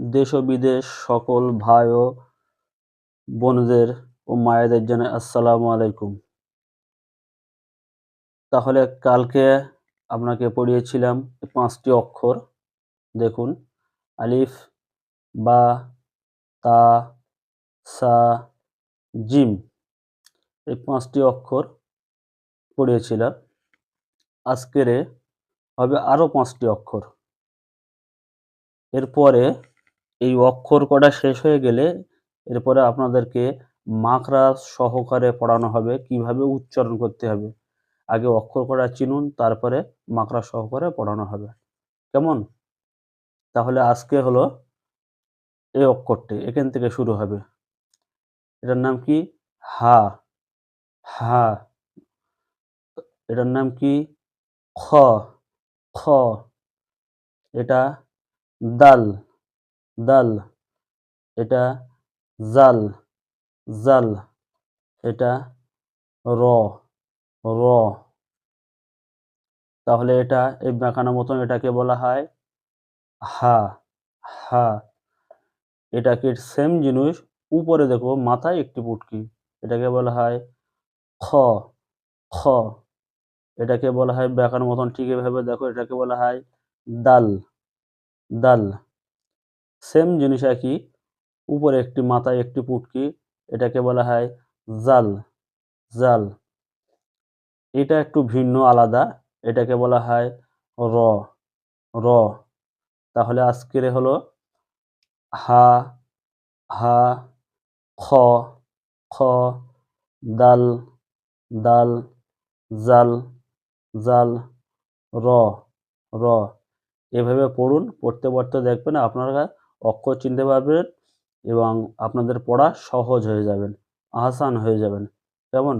দেশ ও বিদেশ সকল ভাই ও বোনদের ও মায়েদের জন্য আসসালামু আলাইকুম। তাহলে কালকে আপনাকে পড়িয়েছিলাম পাঁচটি অক্ষর। দেখুন, আলিফ, বা, তা, সা, জিম, এই পাঁচটি অক্ষর পড়িয়েছিলাম। আজকেরে হবে আরও পাঁচটি অক্ষর। এরপরে এই অক্ষর কটা শেষ হয়ে গেলে এরপরে আপনাদেরকে মাকড়া সহকারে পড়ানো হবে, কীভাবে উচ্চারণ করতে হবে। আগে অক্ষর কটা চিনুন, তারপরে মাকড়া সহকারে পড়ানো হবে। কেমন? তাহলে আজকে হলো এই অক্ষরটি, এখান থেকে শুরু হবে। এটার নাম কি? হা। হা। এটার নাম কি? খ। খ। এটা দাল। দাল, এটা জাল জাল, এটা র র। তাহলে এটা এই বেঁকানোর মতন এটাকে বলা হয় হা হা। এটাকে সেম জিনিস উপরে দেখো, মাথায় একটি পুটকি। এটাকে বলা হয় খ খ। এটাকে বলা হয় বেঁকানোর মতন ঠিক এভাবে দেখো, এটাকে বলা হয় দাল দাল। সেম জিনিস একই, উপরে একটি মাথায় একটি পুটকি, এটাকে বলা হয় জাল জাল। এটা একটু ভিন্ন, আলাদা, এটাকে বলা হয় র র। তাহলে আজকের হলো হা হা, খ খ, দাল দাল, জাল জাল, র র। এভাবে পড়ুন, পড়তে পড়তে দেখবেন আপনারা অক্ষর চিনতে পারবেন এবং আপনাদের পড়া সহজ হয়ে যাবেন আসান হয়ে যাবেন। কেমন?